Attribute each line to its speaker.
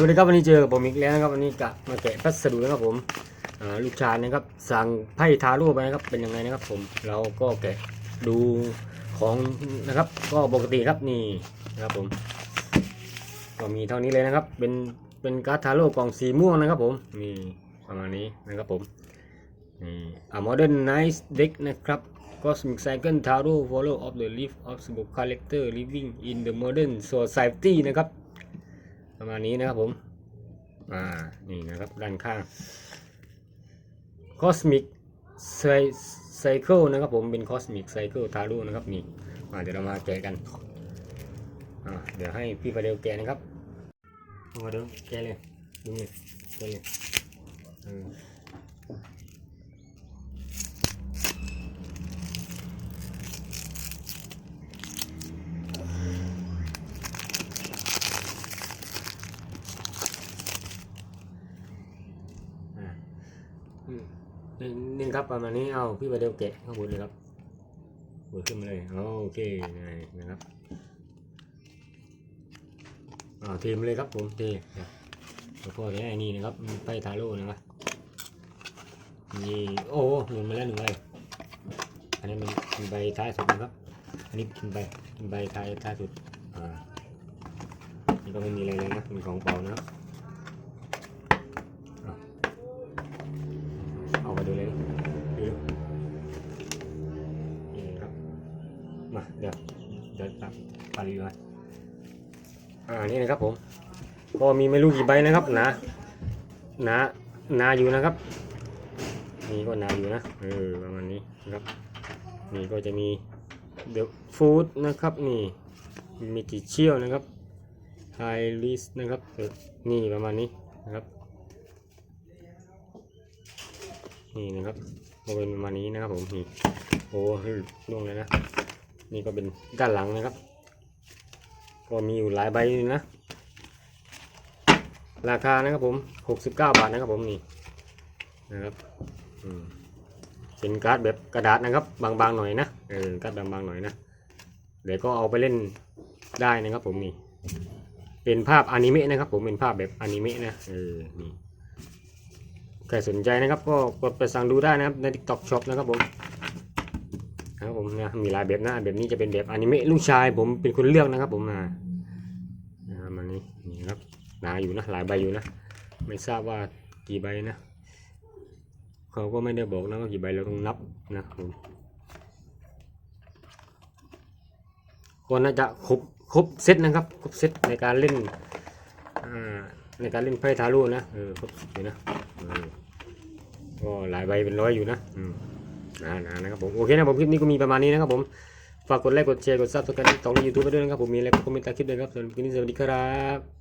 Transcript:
Speaker 1: สวัสดีครับวันนี้เจอกับผมอีกแล้วนะครับวันนี้กะมาแกะพัสดุนะครับผมลูกชายนะครับสั่งไพ่ทาโร่ไปนะครับเป็นยังไงนะครับผมเราก็แกะดูของนะครับ ก็ปกติครับนี่นะครับผม ก็มีเท่านี้เลยนะครับ เป็นเป็นการ์ดทาโร่กล่องสีม่วงนะครับผมนี่ประมาณนี้นะครับผมนี่ A Modern Nice Deck นะครับ Cosmic Cycle Tarot Follow of the Leaf of the Book Collector Living in the Modern Society นะครับ ประมาณนี้นะครับผม อ่า นี่นะครับด้านข้าง Cosmic Cycle นะครับผมเป็น Cosmic Cycle t a r o นะครับนี่มาเดี๋ยวเรามาแกะกันอ่าเดี๋ยวให้พี่ฟาเดลแกะนะครับพี่ฟาเดลแกะเลยดูนี่แกะเลย อืมนี่นี่ครับประมาณนี้เอาพี่ฟาเดลแกะข้างบนเลยครับบนขึ้นมาเลยโอเคนี่นะครับอ่าเทมเลยครับผมเทครับแล้วก็ได้นี่นะครับไพ่ทาโร่นะครับนี่โอ้หล่นมาแล้วหนึ่งใบอันนี้มันเป็นใบท้ายสุดนะครับ อันนี้เป็นใบเป็นใบท้ายท้ายสุดอ่านี่ก็ไม่มีอะไรเลยนะเป็นของเปล่านะครับ มาเดี๋ยวเดี๋ยวตัดปารีมาอ่านี่นะครับผมก็มีไม่รู้กี่ใบนะครับหนาหนาหนาอยู่นะครับนี่ก็หนาอยู่นะเออประมาณนี้นะครับ นี่ก็จะมีเดอะฟูดนะครับนี่มีจิเชี่ยวนะครับไฮลิสนะครับเออนี่ประมาณนี้นะครับนี่นะครับก็เป็นประมาณนี้นะครับผมนี่โอ้ล่วงเลยนะ นี่ก็เป็นด้านหลังนะครับ ก็มีอยู่หลายใบนะ ราคานะครับผม 69 บาทนะครับผมนี่นะครับเป็นการ์ดแบบกระดาษนะครับ บางๆหน่อยนะเออการ์ดบางๆหน่อยนะเดี๋ยวก็เอาไปเล่นได้นะครับผมนี่เป็นภาพอนิเมะนะครับผมเป็นภาพแบบอนิเมะนะเออนี่ใครสนใจนะครับก็กดไปสั่งดูได้นะครับใน TikTok Shop นะครับผม นะครับผมนะมีหลายแบบนะแบบนี้จะเป็นแบบอนิเมะลูกชายผมเป็นคนเลือกนะครับ ผมมานะมันนี้นี่ครับหนาอยู่นะหลายใบอยู่นะ ไม่ทราบว่ากี่ใบนะเขาก็ไม่ได้บอกนะว่ากี่ใบเราต้องนับนะผมก็น่าจะครบครบเซตนะครับครบเซตในการเล่นอ่าในการเล่นไพ่ทาโร่นะเออครบอยู่นะก็หลายใบเป็นร้อยอยู่นะอืม นะนะนะครับผมโอเคนะผมคลิปนี้ก็มีประมาณนี้นะครับผมฝากกดไลค์กดแชร์กดซับสไครต์ต่อในยูทูบไปด้วยนะครับผมมีอะไรก็คอมเมนต์ใต้คลิปด้วยครับส่วนคลิปนี้สวัสดีครับ